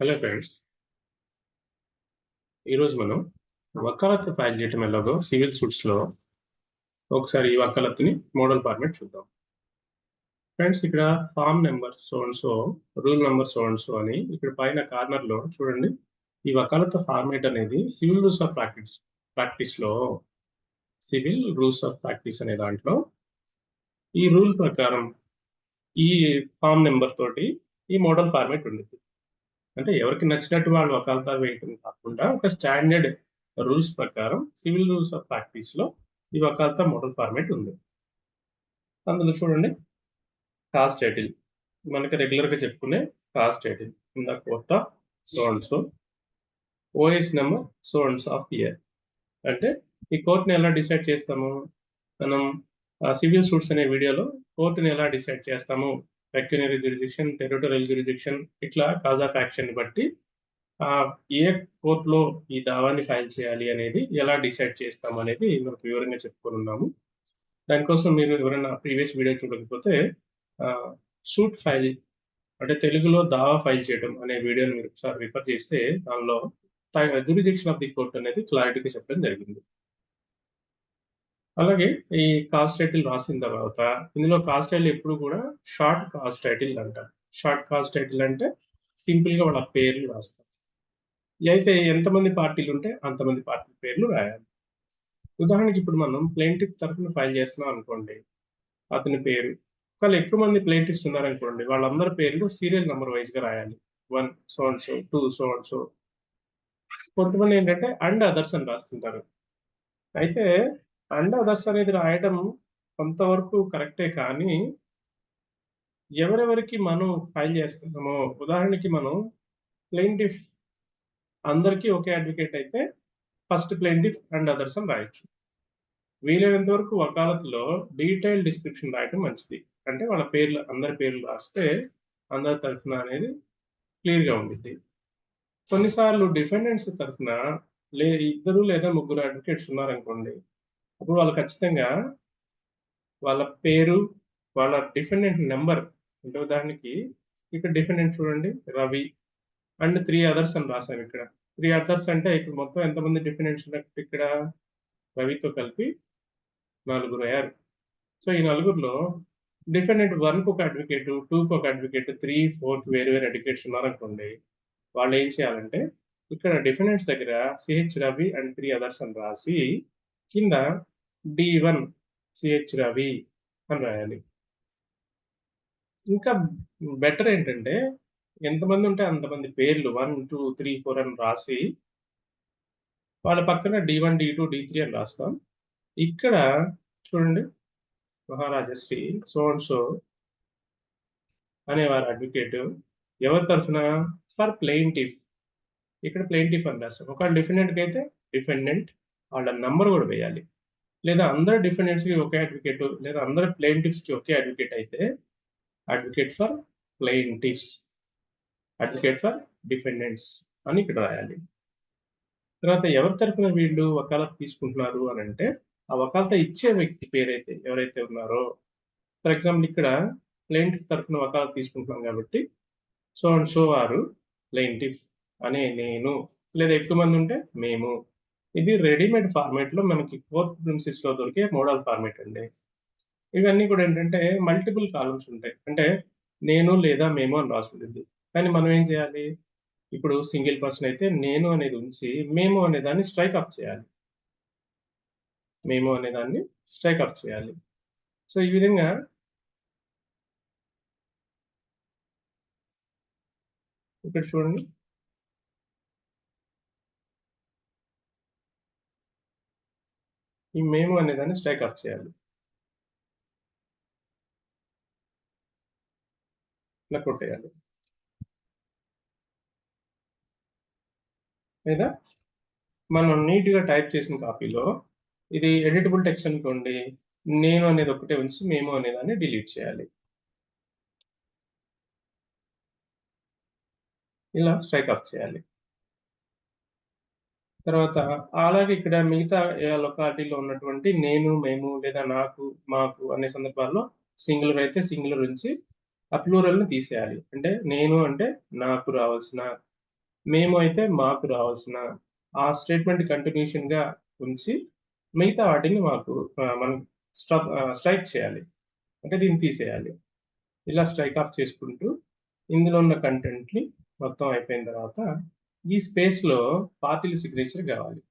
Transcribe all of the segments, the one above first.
Hello friends ఈరోజు మనం వకాలత్తు file చేయటం ఎలాగో సివిల్ సూట్స్లో ఒకసారి ఈ వకాలత్తుని మోడల్ ఫార్మేట్ చూద్దాం. ఫ్రెండ్స్ ఇక్కడ form number so and so rule number so and so అని ఇక్కడ పైన కార్నర్లో చూడండి. ఈ వకాలత్తు ఫార్మేట్ అనేది సివిల్ రూల్స్ ఆఫ్ ప్రాక్టీస్ ప్రాక్టీస్లో సివిల్ రూల్స్ ఆఫ్ ప్రాక్టీస్ అనే దాంట్లో ఈ రూల్ ప్రకారం ఈ ఫామ్ నెంబర్ తోటి ఈ మోడల్ ఫార్మేట్ ఉండేది అంటే ఎవరికి నచ్చినట్టు వాళ్ళు వకాల్తా వేయటం కాకుండా ఒక స్టాండర్డ్ రూల్స్ ప్రకారం సివిల్ రూల్స్ ఆఫ్ ప్రాక్టీస్లో ఈ వకాల్తా మోడల్ ఫార్మేట్ ఉంది. అందులో చూడండి. Cause title. మనకి రెగ్యులర్గా చెప్పుకునే కాస్ట్ టైటిల్. ఇందా కొత్త so and so OS number so and so of year అంటే ఈ కోర్టుని ఎలా డిసైడ్ చేస్తాము? మనం సివిల్ సూట్స్ అనే వీడియోలో కోర్టుని ఎలా డిసైడ్ చేస్తాము? పెక్యునరీ జ్యూరిడిక్షన్ టెరిటోరియల్ జ్యూరిడిక్షన్ ఇట్లా కాజ్ ఆఫ్ యాక్షన్ బట్టి ఏ కోర్టులో ఈ దావాన్ని ఫైల్ చేయాలి అనేది ఎలా డిసైడ్ చేస్తాం అనేది మనకు వివరంగా చెప్పుకొని ఉన్నాము. దానికోసం మీరు ఎవరైనా ప్రీవియస్ వీడియో చూడకపోతే సూట్ ఫైల్ అంటే తెలుగులో దావా ఫైల్ చేయడం అనే వీడియోని మీరు ఒకసారి రిఫర్ చేస్తే దానిలో జ్యూరిడిక్షన్ ఆఫ్ ది కోర్ట్ అనేది క్లారిటీగా చెప్పడం జరిగింది. అలాగే ఈ కాస్ట్ టైటిల్ రాసిన తర్వాత ఇందులో కాస్ట్ టైటిల్ ఎప్పుడు కూడా షార్ట్ కాస్ట్ టైటిల్ అంటారు షార్ట్ కాస్ట్ టైటిల్ అంటే సింపుల్గా వాళ్ళ పేర్లు రాస్తారు. అయితే ఎంతమంది పార్టీలు ఉంటే అంతమంది పార్టీ పేర్లు రాయాలి. ఉదాహరణకి ఇప్పుడు మనం ప్లేంటిప్ తరఫున ఫైల్ చేస్తున్నాం అనుకోండి. అతని పేరు. ఒకవేళ ఎక్కువ మంది ప్లేంటిప్స్ ఉన్నారనుకోండి వాళ్ళందరి పేర్లు సీరియల్ నెంబర్ వైజ్గా రాయాలి. One so and so two so and so కొంతమంది ఏంటంటే అండ్ అదర్స్ అని రాస్తుంటారు. అయితే అండ్ అదర్స్ అనేది రాయడం కొంతవరకు కరెక్టే కానీ ఎవరెవరికి మనం ఫైల్ చేస్తున్నామో ఉదాహరణకి మనం ప్లెయింటిఫ్ అందరికీ ఒకే అడ్వకేట్ అయితే ఫస్ట్ ప్లెయింటిఫ్ అండ్ అదర్స్ అని రాయొచ్చు. వీలైనంత వరకు వకాలత్లో డీటెయిల్ డిస్క్రిప్షన్ రాయటం మంచిది. అంటే వాళ్ళ పేర్లు అందరి పేర్లు రాస్తే అందరి తరఫున అనేది క్లియర్గా ఉండిద్ది. కొన్నిసార్లు డిఫెండెంట్స్ తరఫున లే ఇద్దరు లేదా ముగ్గురు అడ్వకేట్స్ ఉన్నారనుకోండి అప్పుడు వాళ్ళు ఖచ్చితంగా వాళ్ళ పేరు వాళ్ళ డిఫెండెంట్ నెంబర్ అంటే ఉదాహరణకి ఇక్కడ డిఫెండెంట్ చూడండి రవి అండ్ త్రీ అదర్స్ అని రాశాను ఇక్కడ. త్రీ అదర్స్ అంటే ఇప్పుడు మొత్తం ఎంతమంది డిఫెండెంట్స్ ఉన్నట్టు ఇక్కడ? రవితో కలిపి నలుగురు అయ్యారు. సో ఈ నలుగురిలో డిఫెండెంట్ వన్కు ఒక అడ్వకేట్ టూకి ఒక అడ్వకేట్ త్రీ ఫోర్త్ వేరు వేరు అడ్వకేట్స్ ఉన్నారనుకోండి వాళ్ళు ఏం చేయాలంటే ఇక్కడ డిఫెండెంట్స్ దగ్గర CH Ravi and three others అని రాసి కింద డి వన్ సిహెచ్ రవి అని రాయాలి. ఇంకా బెటర్ ఏంటంటే ఎంతమంది ఉంటే అంతమంది పేర్లు వన్ టూ త్రీ ఫోర్ అని రాసి వాళ్ళ పక్కన D one D two D three అని రాస్తాం. ఇక్కడ చూడండి మహారాజశ్రీ సో అండ్ సో అనేవారు అడ్వకేట్ ఎవరి తరఫున? ఫర్ ప్లెయింటిఫ్ ఇక్కడ ప్లెయింటిఫ్ అని రాస్తాం ఒక డిఫెండెంట్కి అయితే డిఫెండెంట్ వాళ్ళ నంబర్ కూడా వేయాలి. లేదా అందరు డిఫెండెంట్స్కి ఒకే అడ్వకేట్ లేదా అందరు ప్లెయింటిఫ్స్కి ఒకే అడ్వకేట్ అయితే advocate for plaintiffs advocate for defendants అని ఇక్కడ రాయాలి. తర్వాత ఎవరి తరఫున వీళ్ళు వకాలత్ తీసుకుంటున్నారు అని అంటే ఆ వకాలత ఇచ్చే వ్యక్తి పేరైతే ఎవరైతే ఉన్నారో ఫర్ ఎగ్జాంపుల్ ఇక్కడ ప్లెయింటిఫ్ తరఫున వకాలత్ తీసుకుంటున్నాం కాబట్టి సో అండ్ సో వారు ప్లెయింటిఫ్ అనే నేను లేదా ఎక్కువ మంది ఉంటే మేము. ఇది రెడీమేడ్ ఫార్మేట్లో మనకి కోర్ ప్రిన్సిస్లో దొరికే మోడల్ ఫార్మేట్ అండి. ఇవన్నీ కూడా ఏంటంటే మల్టిపుల్ కాలమ్స్ ఉంటాయి. అంటే నేను లేదా మేము అని రాసి ఉంటుంది కానీ మనం ఏం చేయాలి? ఇప్పుడు సింగిల్ పర్సన్ అయితే నేను అనేది ఉంచి మేము అనే దాన్ని స్ట్రైక్ అప్ చేయాలి. మేము అనే దాన్ని స్ట్రైక్ అప్ చేయాలి. సో ఈ విధంగా ఇక్కడ చూడండి. ఈ మేము అనే దాన్ని స్ట్రైక్ చేయాలి. ఇలా కొట్టేయాలి. లేదా మనం నీట్గా టైప్ చేసిన కాపీలో ఇది ఎడిటబుల్ టెక్స్ట్ అనుకోండి నేను అనేది ఒకటే ఉంచి మేము అనేదాన్ని డిలీట్ చేయాలి. ఇలా స్ట్రైక్ అప్ చేయాలి. తర్వాత అలాగే ఇక్కడ మిగతా లొకాలిటీలో ఉన్నటువంటి నేను మేము లేదా నాకు మాకు అనే సందర్భాల్లో సింగులర్ అయితే సింగులర్ ఉంచి ఆ తీసేయాలి. అంటే నేను అంటే నాకు రావాల్సిన మేము అయితే మాకు రావాల్సిన ఆ స్టేట్మెంట్ కంటిన్యూషన్గా ఉంచి మిగతా వాటిని మాకు మనం మనం స్ట్రైక్ చేయాలి. అంటే దీన్ని తీసేయాలి. ఇలా స్ట్రైక్ ఆఫ్ చేసుకుంటూ ఇందులో ఉన్న కంటెంట్ని మొత్తం అయిపోయిన తర్వాత ఈ స్పేస్లో పార్టీల సిగ్నేచర్ కావాలి.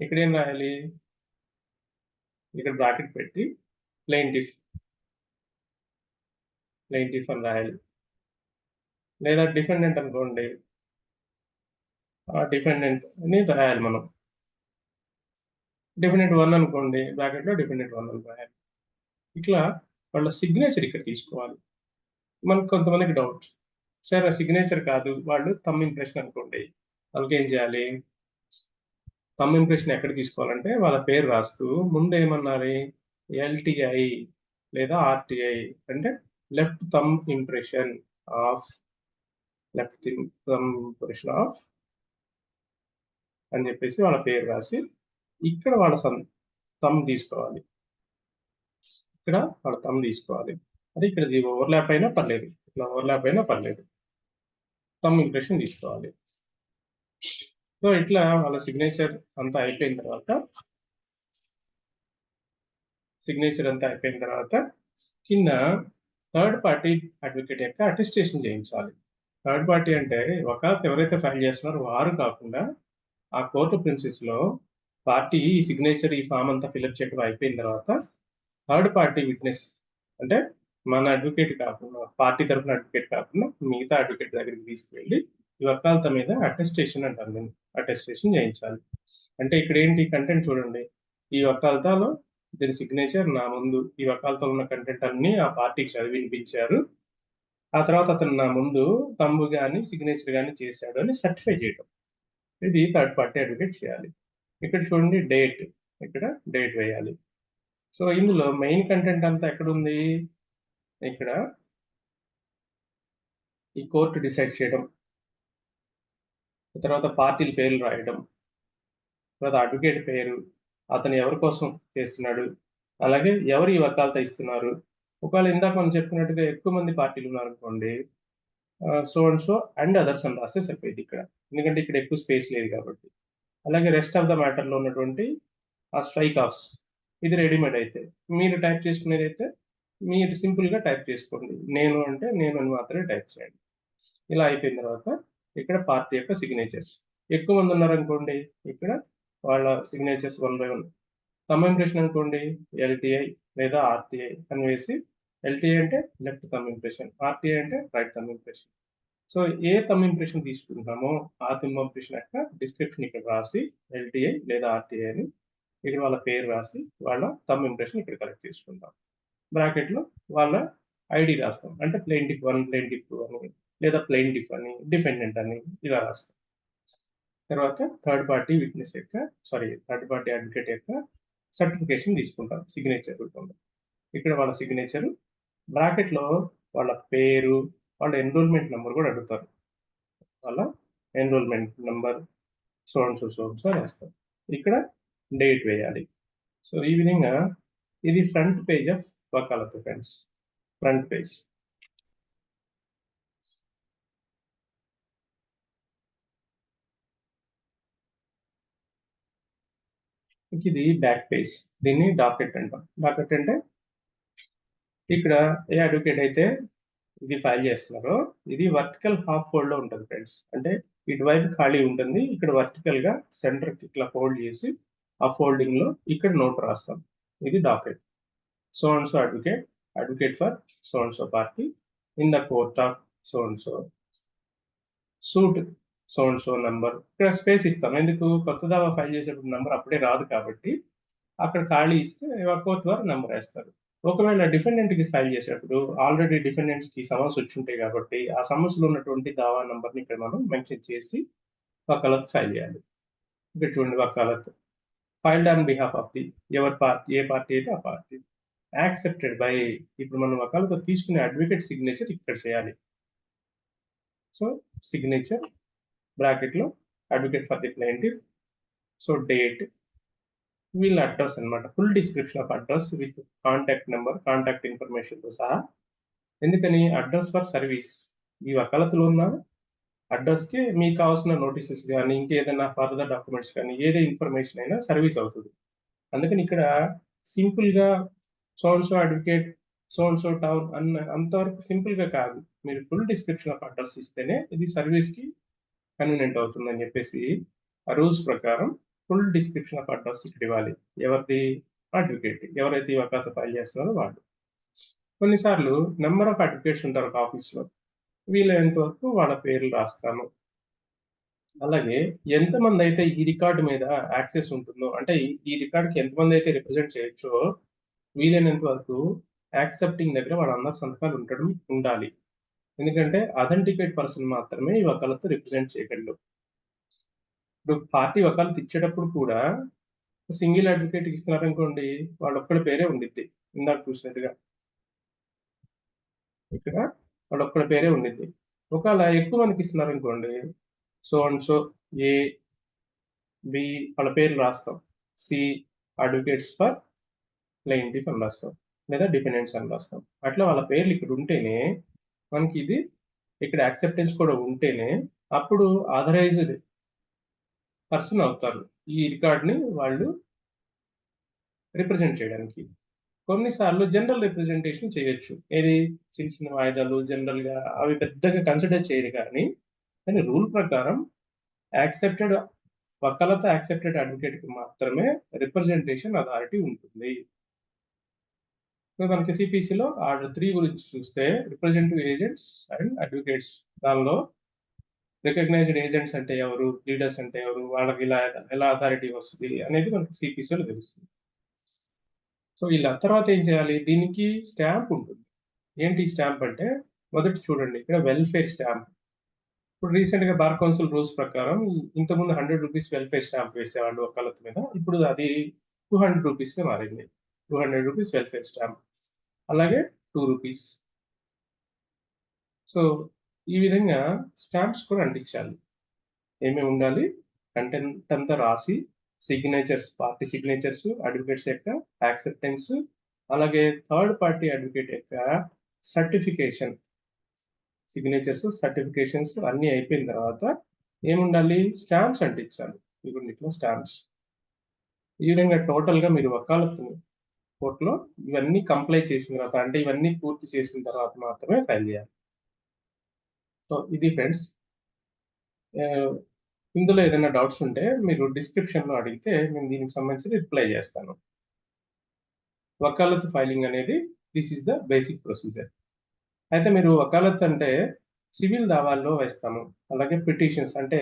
ఇక్కడ ఏం రాయాలి? ఇక్కడ బ్రాకెట్ పెట్టి ప్లెయింటిఫ్ ప్లెయింటిఫ్ అని రాయాలి. లేదా డిఫెండెంట్ అనుకోండి. ఆ డిఫెండెంట్ అని రాయాలి మనం. డిఫెండెంట్ వన్ అనుకోండి బ్రాకెట్లో డిఫెండెంట్ వన్ అని రాయాలి. ఇట్లా వాళ్ళ సిగ్నేచర్ ఇక్కడ తీసుకోవాలి. మనకు కొంతమందికి డౌట్ సరే సిగ్నేచర్ కాదు. వాళ్ళు తమ్ ఇంప్రెషన్ అనుకోండి. వాళ్ళకి ఏం చేయాలి? తమ్ ఇంప్రెషన్ ఎక్కడ తీసుకోవాలంటే వాళ్ళ పేరు రాస్తూ ముందు ఏమన్నారు ఎల్టిఐ లేదా ఆర్టిఐ అంటే left thumb impression of left thumb impression of అని చెప్పేసి వాళ్ళ పేరు రాసి ఇక్కడ వాళ్ళ సన్ తమ్ తీసుకోవాలి. ఇక్కడ వాళ్ళ తమ్ తీసుకోవాలి. అది ఇక్కడ ఓవర్లాప్ అయినా పర్లేదు. ఇట్లా ఓవర్లాప్ అయినా పర్లేదు. సమ్ ఇంప్రెషన్ తీసుకోవాలి. సో ఇట్లా వాళ్ళ సిగ్నేచర్ అంతా అయిపోయిన తర్వాత సిగ్నేచర్ అంతా అయిపోయిన తర్వాత కింద థర్డ్ పార్టీ అడ్వకేట్ యొక్క అటెస్టేషన్ చేయించాలి. థర్డ్ పార్టీ అంటే ఒక ఎవరైతే ఫైల్ చేస్తున్నారో వారు కాకుండా ఆ కోర్టు ప్రిన్సిస్లో పార్టీ ఈ సిగ్నేచర్ ఈ ఫామ్ అంతా ఫిల్అప్ చేయడం అయిపోయిన తర్వాత థర్డ్ పార్టీ విట్నెస్ అంటే మన అడ్వకేట్ కాకుండా పార్టీ తరఫున అడ్వకేట్ కాకుండా మిగతా అడ్వకేట్ దగ్గరికి తీసుకువెళ్ళి ఈ వకాలత మీద అటెస్టేషన్ అంటారు నేను అటెస్టేషన్ చేయించాలి. అంటే ఇక్కడ ఏంటి కంటెంట్ చూడండి. ఈ వకాలతాలో దీని సిగ్నేచర్ నా ముందు ఈ వకాలతో ఉన్న కంటెంట్ అన్ని ఆ పార్టీకి చదివి వినిపించారు. ఆ తర్వాత అతను నా ముందు తమ్ము కానీ సిగ్నేచర్ కానీ చేశాడు అని సర్టిఫై చేయడం ఇది థర్డ్ పార్టీ అడ్వకేట్ చేయాలి. ఇక్కడ చూడండి డేట్ ఇక్కడ డేట్ వేయాలి. సో ఇందులో మెయిన్ కంటెంట్ అంతా ఎక్కడ ఉంది? ఇక్కడ ఈ కోర్టు డిసైడ్ చేయడం తర్వాత పార్టీల పేర్లు రాయడం తర్వాత అడ్వకేట్ పేరు అతను ఎవరి కోసం చేస్తున్నాడు అలాగే ఎవరు ఈ వకాలత ఇస్తున్నారు. ఒకవేళ ఇందాక మనం చెప్పినట్టుగా ఎక్కువ మంది పార్టీలు ఉన్నారు అనుకోండి so and so and others అని రాస్తే సరిపోయింది ఇక్కడ. ఎందుకంటే ఇక్కడ ఎక్కువ స్పేస్ లేదు కాబట్టి. అలాగే రెస్ట్ ఆఫ్ ద మ్యాటర్లో ఉన్నటువంటి ఆ స్ట్రైక్ ఆఫ్స్ ఇది రెడీమేడ్ అయితే. మీరు టైప్ చేసుకునేది అయితే మీరు సింపుల్గా టైప్ చేసుకోండి. నేను అంటే నేను అని మాత్రమే టైప్ చేయండి. ఇలా అయిపోయిన తర్వాత ఇక్కడ పార్టీ యొక్క సిగ్నేచర్స్. ఎక్కువ మంది ఉన్నారనుకోండి ఇక్కడ వాళ్ళ signatures one by one. Thumb impression అనుకోండి ఎల్టీఐ లేదా ఆర్టీఐ అని వేసి ఎల్టీఐ అంటే లెఫ్ట్ తమ్ ఇంప్రెషన్ ఆర్టీఐ అంటే రైట్ తమ్ ఇంప్రెషన్ సో ఏ తమ్ ఇంప్రెషన్ తీసుకుంటామో ఆ తమ్ ఇంప్రెషన్ యొక్క డిస్క్రిప్షన్ ఇక్కడ రాసి ఎల్టీఐ లేదా ఆర్టీఐ అని ఇక్కడ వాళ్ళ పేరు రాసి వాళ్ళ తమ్ ఇంప్రెషన్ ఇక్కడ కలెక్ట్ చేసుకుంటాం బ్రాకెట్లో వాళ్ళ ఐడి రాస్తాం. అంటే ప్లెయిన్ వన్ ప్లెయిన్ టూ అని లేదా ప్లెయిన్ డిఫ్ అని డిఫెండెంట్ అని ఇలా రాస్తాం. తర్వాత థర్డ్ పార్టీ విట్నెస్ యొక్క సారీ థర్డ్ పార్టీ అడ్వకేట్ యొక్క సర్టిఫికేషన్ తీసుకుంటాం సిగ్నేచర్ రూపంలో. ఇక్కడ వాళ్ళ సిగ్నేచర్ బ్రాకెట్లో వాళ్ళ పేరు వాళ్ళ ఎన్రోల్మెంట్ నెంబర్ కూడా అడుగుతారు. వాళ్ళ enrollment number so and so so రాస్తారు ఇక్కడ డేట్ వేయాలి. సో ఈ విధంగా ఇది ఫ్రంట్ పేజ్ ఆఫ్ వకాలత్ ఫ్రెండ్స్ ఫ్రంట్ పేజ్ ఇది బ్యాక్ పేజ్ దీన్ని డాకెట్ అంటాం. డాకెట్ అంటే ఇక్కడ ఏ అడ్వకేట్ అయితే ఇది ఫైల్ చేస్తున్నారో ఇది వర్టికల్ హాఫ్ ఫోల్డ్లో ఉంటుంది ఫ్రెండ్స్ అంటే ఇటువైపు ఖాళీ ఉంటుంది ఇక్కడ వర్టికల్గా సెంటర్ ఇట్లా ఫోల్డ్ చేసి ఆ ఫోల్డింగ్లో ఇక్కడ నోట్ రాస్తాం. ఇది docket so and so advocate advocate for so and so party in the court of so and so suit so and so number ఇక్కడ స్పేస్ ఇస్తాం. ఎందుకు? కొత్త దావా ఫైల్ చేసేటప్పుడు నెంబర్ అప్పుడే రాదు కాబట్టి అక్కడ ఖాళీ ఇస్తే కోర్ట్ వారు నెంబర్ వేస్తారు. ఒకవేళ డిఫెండెంట్కి ఫైల్ చేసేటప్పుడు ఆల్రెడీ డిఫెండెంట్స్కి సమస్య వచ్చి ఉంటాయి కాబట్టి ఆ సమస్యలో ఉన్నటువంటి దావా నెంబర్ని ఇక్కడ మనం మెన్షన్ చేసి వకాలత్ ఫైల్ చేయాలి. ఇక్కడ చూడండి vakalat. Filed on behalf of the ఎవరి పార్టీ ఏ పార్టీ అయితే ఆ పార్టీ. యాక్సెప్టెడ్ బై ఇప్పుడు మనం వకాలత్ తీసుకునే అడ్వకేట్ సిగ్నేచర్ ఇక్కడ చేయాలి. సో సిగ్నేచర్ బ్రాకెట్లో advocate for the plaintiff so date వీళ్ళ అడ్రస్ అనమాట full description of address with contact number contact ఇన్ఫర్మేషన్తో సహా. ఎందుకని? అడ్రస్ ఫర్ సర్వీస్ ఈ వకాలతలో ఉన్న అడ్రస్‌కి మీకు కావాల్సిన నోటీసెస్ కానీ ఇంకేదైనా ఫర్దర్ డాక్యుమెంట్స్ కానీ, ఏదే ఇన్ఫర్మేషన్ అయినా సర్వీస్ అవుతుంది. అందుకని ఇక్కడ సింపుల్‌గా so and so advocate, so and so town అన్న అంతవరకు సింపుల్గా కాదు. మీరు ఫుల్ డిస్క్రిప్షన్ ఆఫ్ అడ్రస్ ఇస్తేనే ఇది సర్వీస్కి కన్వీనియంట్ అవుతుందని చెప్పేసి ఆ రూల్స్ ప్రకారం ఫుల్ డిస్క్రిప్షన్ ఆఫ్ అడ్రస్ ఇక్కడ ఇవ్వాలి. ఎవరిది? అడ్వకేట్. ఎవరైతే ఈ వకాలత్ ఫైల్ చేస్తున్నారో వాళ్ళు. కొన్నిసార్లు నెంబర్ ఆఫ్ అడ్వకేట్స్ ఉంటారు ఒక ఆఫీస్‌లో. వీలైనంత వరకు వాళ్ళ పేర్లు రాస్తాను. అలాగే ఎంతమందైతే ఈ రికార్డు మీద యాక్సెస్ ఉంటుందో, అంటే ఈ- ఈ ఎంతమంది అయితే రిప్రజెంట్ చేయొచ్చో, వీలైనంత వరకు యాక్సెప్టింగ్ దగ్గర వాళ్ళందరి సంతకాలు ఉండడం ఉండాలి. ఎందుకంటే అథెంటికేట్ పర్సన్ మాత్రమే ఈ వకాలత్ రిప్రజెంట్ చేయగలరు ఇప్పుడు పార్టీ వకాలత్ ఇచ్చేటప్పుడు కూడా సింగిల్ అడ్వకేట్ ఇస్తున్నారనుకోండి, వాళ్ళొక్కడి పేరే ఉండిద్ది. ఇందాక చూసినట్టుగా. ఇక్కడ వాళ్ళొక్కడి పేరే ఉండిద్ది. ఒకవేళ ఎక్కువ మనకి ఇస్తున్నారనుకోండి, so and so A, B వాళ్ళ పేర్లు రాస్తాం. సి అడ్వకేట్స్ ఫర్ ప్లెయింటిఫ్ అని రాస్తాం. లేదా డిపెండెంట్స్ అని రాస్తాం. అట్లా వాళ్ళ పేర్లు ఇక్కడ ఉంటేనే మనకి ఇది ఇక్కడ యాక్సెప్టెన్స్ కూడా ఉంటేనే అప్పుడు ఆథరైజ్డ్ పర్సన్ అవుతారు. ఈ రికార్డ్‌ని వాళ్ళు రిప్రజెంట్ చేయడానికి. కొన్నిసార్లు జనరల్ రిప్రజెంటేషన్ చేయొచ్చు. ఏది చిన్న చిన్న వాయిదాలు జనరల్‌గా అవి పెద్దగా కన్సిడర్ చేయరు కానీ, కానీ రూల్ ప్రకారం యాక్సెప్టెడ్ వకాలత్ యాక్సెప్టెడ్ అడ్వకేట్‌కి మాత్రమే రిప్రజెంటేషన్ అథారిటీ ఉంటుంది. సో, మనకి సిపిసిలో ఆర్డర్ త్రీ గురించి చూస్తే రిప్రజెంటివ్ ఏజెంట్స్ అండ్ అడ్వకేట్స్ దానిలో రికగ్నైజ్డ్ ఏజెంట్స్ అంటే ఎవరు? లీడర్స్ అంటే ఎవరు? వాళ్ళకి ఇలా ఎలా అథారిటీ వస్తుంది అనేది మనకి సిపిసిలో తెలుస్తుంది. సో, ఇలా తర్వాత ఏం చేయాలి? దీనికి స్టాంప్ ఉంటుంది. ఏంటి స్టాంప్ అంటే మొదటి చూడండి ఇక్కడ వెల్‌ఫేర్ స్టాంప్. ఇప్పుడు రీసెంట్‌గా బార్ కౌన్సిల్ రూల్స్ ప్రకారం ఇంతకుముందు హండ్రెడ్ రూపీస్ వెల్‌ఫేర్ స్టాంప్ వేసేవాళ్ళు వకాలత్ మీద. ఇప్పుడు అది టూ హండ్రెడ్ రూపీస్గా మారింది. Two hundred rupees welfare stamp. అలాగే టూ రూపీస్ సో, ఈ విధంగా స్టాంప్స్ కూడా అంటించాలి. ఏమేమి ఉండాలి? కంటెంట్ అంతా రాసి, సిగ్నేచర్స్ పార్టీ సిగ్నేచర్స్, అడ్వకేట్స్ యొక్క యాక్సెప్టెన్స్, అలాగే థర్డ్ పార్టీ అడ్వకేట్ యొక్క సర్టిఫికేషన్. సిగ్నేచర్స్, సర్టిఫికేషన్స్ అన్నీ అయిపోయిన తర్వాత ఏముండాలి? స్టాంప్స్ అంటించాలి. ఇప్పుడు ఇట్లా స్టాంప్స్. ఈ విధంగా టోటల్‌గా మీరు వకాలత్తుని కోర్టులో ఇవన్నీ కంప్లై చేసిన తర్వాత అంటే ఇవన్నీ పూర్తి చేసిన తర్వాత మాత్రమే ఫైల్ చేయాలి. సో, ఇది ఫ్రెండ్స్. ఇందులో ఏదైనా డౌట్స్ ఉంటే మీరు డిస్క్రిప్షన్‌లో అడిగితే నేను దీనికి సంబంధించి రిప్లై చేస్తాను. వకాలత్ ఫైలింగ్ అనేది this is the basic procedure. అయితే మీరు వకాలత్ అంటే సివిల్ దావాల్లో వేస్తాము. అలాగే పిటిషన్స్ అంటే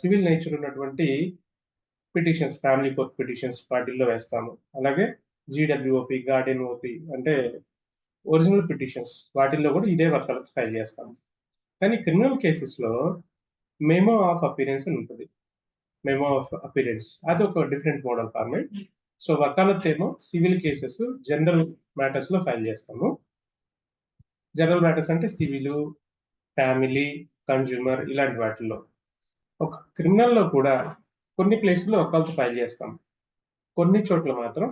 సివిల్ నేచర్ ఉన్నటువంటి పిటిషన్స్, ఫ్యామిలీ కోర్ట్ పిటిషన్స్ వాటిల్లో వేస్తాము. అలాగే జిడబ్ల్యూఓపి గార్డెన్ ఓపీ అంటే ఒరిజినల్ పిటిషన్స్ వాటిల్లో కూడా ఇదే వకాలత్ ఫైల్ చేస్తాము. కానీ క్రిమినల్ కేసెస్‌లో మెమో ఆఫ్ అపీరెన్స్ అని ఉంటుంది మెమో ఆఫ్ అపీరియన్స్ అది ఒక different model format so, vakalat ఏమో సివిల్ కేసెస్ జనరల్ మ్యాటర్స్‌లో ఫైల్ చేస్తాము. జనరల్ మ్యాటర్స్ అంటే సివిల్ ఫ్యామిలీ, కన్జ్యూమర్ ఇలాంటి వాటిల్లో. ఒక క్రిమినల్‌లో కూడా కొన్ని ప్లేసుల్లో వకాలత్ ఫైల్ చేస్తాం. కొన్ని చోట్ల మాత్రం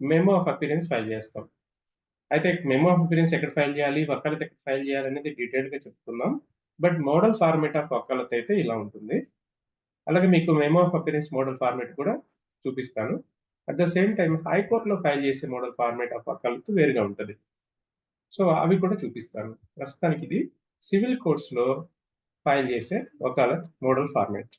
మెమో ఆఫ్ అపీరెన్స్ ఫైల్ చేస్తాం. అయితే మెమో ఆఫ్ అపీరెన్స్ ఎక్కడ ఫైల్ చేయాలి? వకాలత్ ఎక్కడ ఫైల్ చేయాలి అనేది డీటెయిల్గా చెప్తున్నాం but model format of vakalat అయితే ఇలా ఉంటుంది. అలాగే మీకు memo of appearance model format కూడా చూపిస్తాను. అట్ ద సేమ్ టైం హైకోర్ట్‌లో ఫైల్ చేసే మోడల్ ఫార్మేట్ ఆఫ్ వకాలత్ వేరుగా ఉంటుంది సో, అవి కూడా చూపిస్తాను. ప్రస్తుతానికి ఇది సివిల్ కోర్ట్స్‌లో ఫైల్ చేసే వకాలత్ మోడల్ ఫార్మేట్